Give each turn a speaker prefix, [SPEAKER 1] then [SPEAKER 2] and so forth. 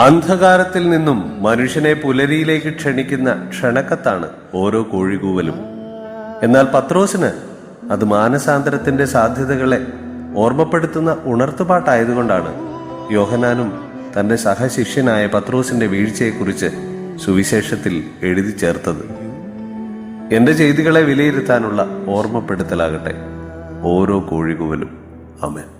[SPEAKER 1] അന്ധകാരത്തിൽ നിന്നും മനുഷ്യനെ പുലരിയിലേക്ക് ക്ഷണിക്കുന്ന ക്ഷണക്കത്താണ് ഓരോ കോഴികൂവലും. എന്നാൽ പത്രോസിന് അത് മാനസാന്തരത്തിന്റെ സാധ്യതകളെ ഓർമ്മപ്പെടുത്തുന്ന ഉണർത്തുപാട്ടായതുകൊണ്ടാണ് യോഹനാനും തന്റെ സഹശിഷ്യനായ പത്രോസിന്റെ വീഴ്ചയെക്കുറിച്ച് സുവിശേഷത്തിൽ എഴുതി ചേർത്തത്. എന്റെ ചെയ്തികളെ വിലയിരുത്താനുള്ള ഓർമ്മപ്പെടുത്തലാകട്ടെ. ഓരോ കോഴികൂവലും. അമേൻ